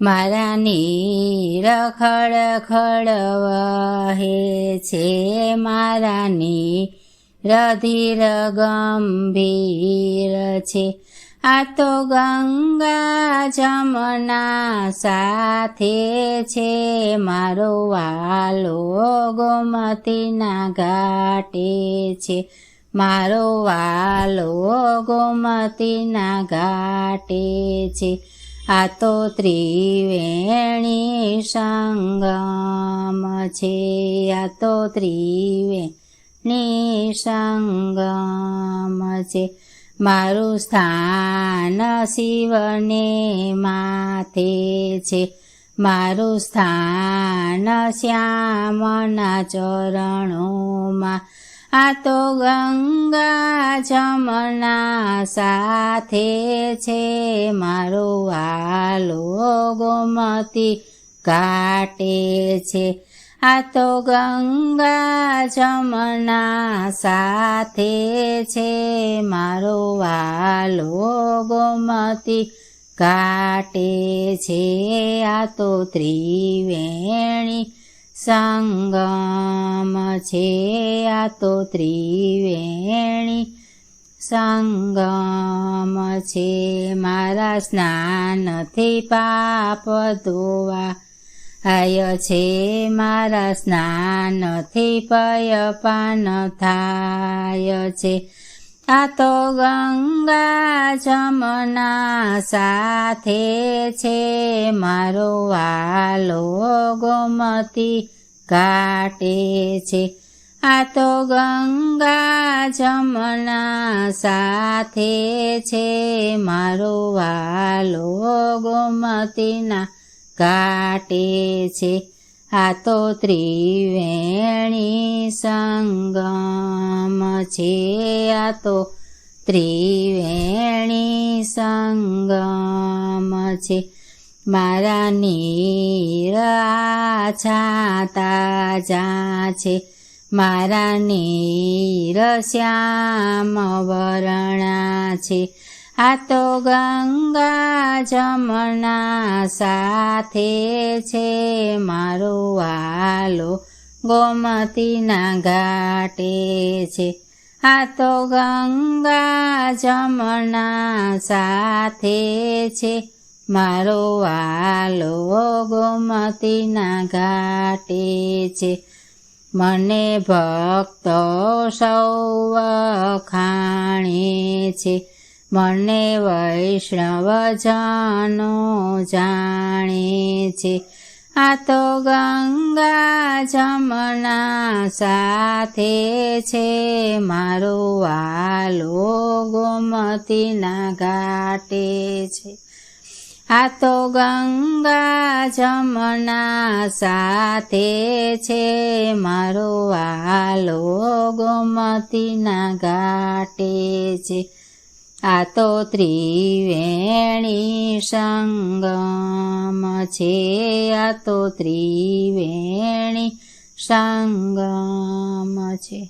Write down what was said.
મારા નીર ખડ છે મારા નીર ધીર ગંભીર છે. આ તો ગંગા જમના સાથે છે મારો વાલો ગોમતીના ઘાટે છે. મારો વાલો ગોમતીના ઘાટે છે. આ તો ત્રિવેણી સંગમ છે. આ તો ત્રિવેણી સંગમ છે. મારું સ્થાન શિવને માથે છે. મારું સ્થાન શ્યામના ચરણોમાં આ તો ગંગા જમના સાથે છે મારો વાલો ગોમતી કાટે છે. આ તો ગંગા જમના સાથે છે મારો વાલો ગોમતી કાટે છે. આ તો ત્રિવેણી સંગમ છે આ તો ત્રિવેણી સંગમ છે મારા સ્નાનથી પાપ ધોવા આય છે મારા સ્નાનથી પયપાન થાય છે આ તો ગંગા જમના સાથે છે મારો વાલો ગોમતી કાટે છે. આ તો ગંગા જમના સાથે છે મારો વાલો ગોમતીના કાટે છે. આ તો ત્રિવેણી સંગમ છે આ તો ત્રિવેણી સંગમ છે. મારા નીર આછા જા છે. મારા નીર શ્યામ વરણા છે. આ તો ગંગા જમના સાથે છે મારો વાલો. ગોમતીના ઘાટે છે. આ તો ગંગા જમના સાથે છે મારો વાલો. ગોમતીના ઘાટે છે. મને ભક્તો સૌ ખાણે છે. મને વૈષ્ણવજનો જાણે છે. આ તો ગંગા જમના સાથે છે. મારો વાલો ગોમતીના ઘાટે છે. આ તો ગંગા જમના સાથે છે. મારો વાલો ગોમતીના ઘાટે છે. આ તો ત્રિવેણી સંગમ છે આ તો ત્રિવેણી સંગમ છે.